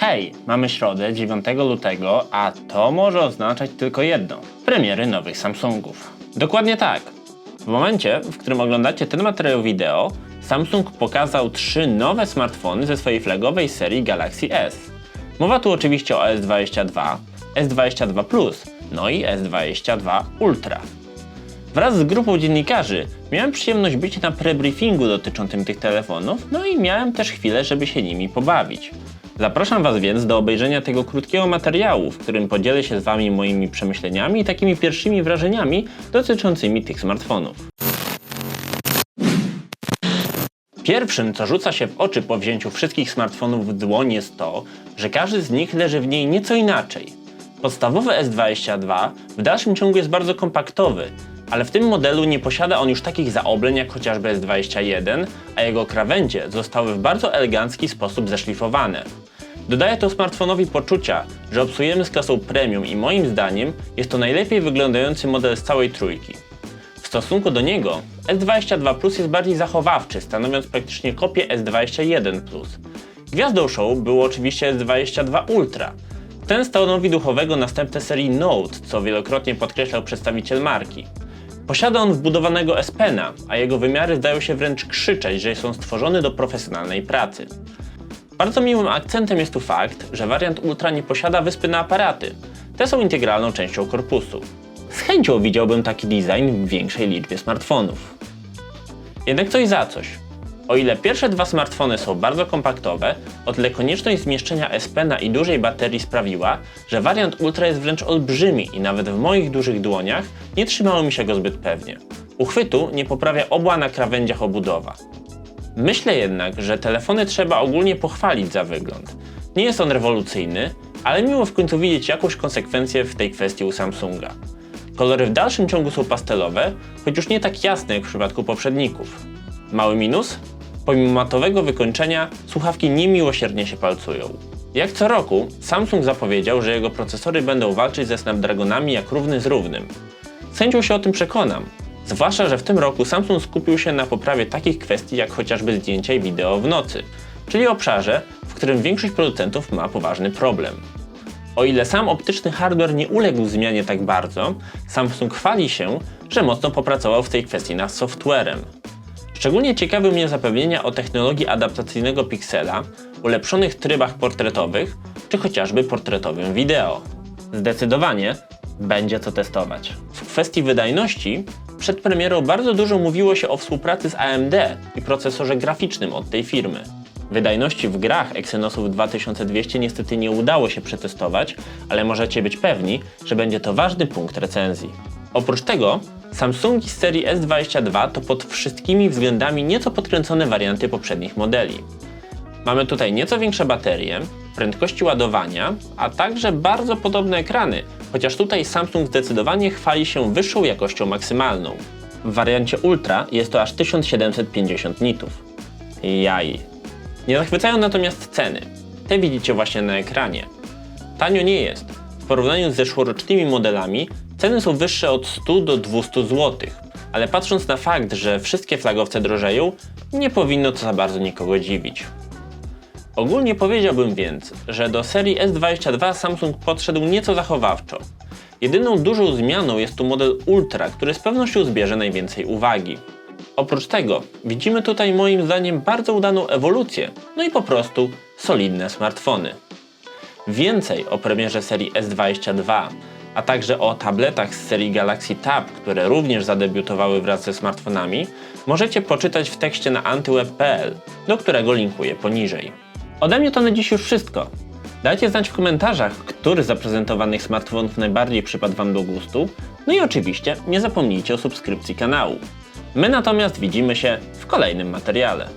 Hej, mamy środę 9 lutego, a to może oznaczać tylko jedno: premiery nowych Samsungów. Dokładnie tak. W momencie, w którym oglądacie ten materiał wideo, Samsung pokazał trzy nowe smartfony ze swojej flagowej serii Galaxy S. Mowa tu oczywiście o S22, S22 Plus, no i S22 Ultra. Wraz z grupą dziennikarzy miałem przyjemność być na prebriefingu dotyczącym tych telefonów, no i miałem też chwilę, żeby się nimi pobawić. Zapraszam Was więc do obejrzenia tego krótkiego materiału, w którym podzielę się z Wami moimi przemyśleniami i takimi pierwszymi wrażeniami dotyczącymi tych smartfonów. Pierwszym, co rzuca się w oczy po wzięciu wszystkich smartfonów w dłoń jest to, że każdy z nich leży w niej nieco inaczej. Podstawowy S22 w dalszym ciągu jest bardzo kompaktowy, ale w tym modelu nie posiada on już takich zaobleń jak chociażby S21, a jego krawędzie zostały w bardzo elegancki sposób zeszlifowane. Dodaje to smartfonowi poczucia, że obsujemy z klasą premium i moim zdaniem jest to najlepiej wyglądający model z całej trójki. W stosunku do niego S22 Plus jest bardziej zachowawczy, stanowiąc praktycznie kopię S21 Plus. Gwiazdą show było oczywiście S22 Ultra. Ten stanowi duchowego następcę serii Note, co wielokrotnie podkreślał przedstawiciel marki. Posiada on wbudowanego S Pena, a jego wymiary zdają się wręcz krzyczeć, że są stworzone do profesjonalnej pracy. Bardzo miłym akcentem jest tu fakt, że wariant Ultra nie posiada wyspy na aparaty. Te są integralną częścią korpusu. Z chęcią widziałbym taki design w większej liczbie smartfonów. Jednak coś za coś. O ile pierwsze dwa smartfony są bardzo kompaktowe, o tyle konieczność zmieszczenia S Pena i dużej baterii sprawiła, że wariant Ultra jest wręcz olbrzymi i nawet w moich dużych dłoniach nie trzymało mi się go zbyt pewnie. Uchwytu nie poprawia obła na krawędziach obudowa. Myślę jednak, że telefony trzeba ogólnie pochwalić za wygląd. Nie jest on rewolucyjny, ale miło w końcu widzieć jakąś konsekwencję w tej kwestii u Samsunga. Kolory w dalszym ciągu są pastelowe, choć już nie tak jasne jak w przypadku poprzedników. Mały minus? Pomimo matowego wykończenia, słuchawki niemiłosiernie się palcują. Jak co roku, Samsung zapowiedział, że jego procesory będą walczyć ze Snapdragonami jak równy z równym. Z się o tym przekonam, zwłaszcza, że w tym roku Samsung skupił się na poprawie takich kwestii jak chociażby zdjęcia i wideo w nocy, czyli obszarze, w którym większość producentów ma poważny problem. O ile sam optyczny hardware nie uległ zmianie tak bardzo, Samsung chwali się, że mocno popracował w tej kwestii nad softwarem. Szczególnie ciekawy mnie zapewnienia o technologii adaptacyjnego piksela, ulepszonych trybach portretowych, czy chociażby portretowym wideo. Zdecydowanie będzie co testować. W kwestii wydajności, przed premierą bardzo dużo mówiło się o współpracy z AMD i procesorze graficznym od tej firmy. Wydajności w grach Exynosów 2200 niestety nie udało się przetestować, ale możecie być pewni, że będzie to ważny punkt recenzji. Oprócz tego, Samsungi z serii S22 to pod wszystkimi względami nieco podkręcone warianty poprzednich modeli. Mamy tutaj nieco większe baterie, prędkości ładowania, a także bardzo podobne ekrany, chociaż tutaj Samsung zdecydowanie chwali się wyższą jakością maksymalną. W wariancie Ultra jest to aż 1750 nitów. Jaj. Nie zachwycają natomiast ceny. Te widzicie właśnie na ekranie. Tanio nie jest. W porównaniu z zeszłorocznymi modelami ceny są wyższe od 100 do 200 zł. Ale patrząc na fakt, że wszystkie flagowce drożeją, nie powinno to za bardzo nikogo dziwić. Ogólnie powiedziałbym więc, że do serii S22 Samsung podszedł nieco zachowawczo. Jedyną dużą zmianą jest tu model Ultra, który z pewnością zbierze najwięcej uwagi. Oprócz tego widzimy tutaj moim zdaniem bardzo udaną ewolucję, no i po prostu solidne smartfony. Więcej o premierze serii S22, a także o tabletach z serii Galaxy Tab, które również zadebiutowały wraz ze smartfonami, możecie poczytać w tekście na antyweb.pl, do którego linkuję poniżej. Ode mnie to na dziś już wszystko. Dajcie znać w komentarzach, który z zaprezentowanych smartfonów najbardziej przypadł Wam do gustu, no i oczywiście nie zapomnijcie o subskrypcji kanału. My natomiast widzimy się w kolejnym materiale.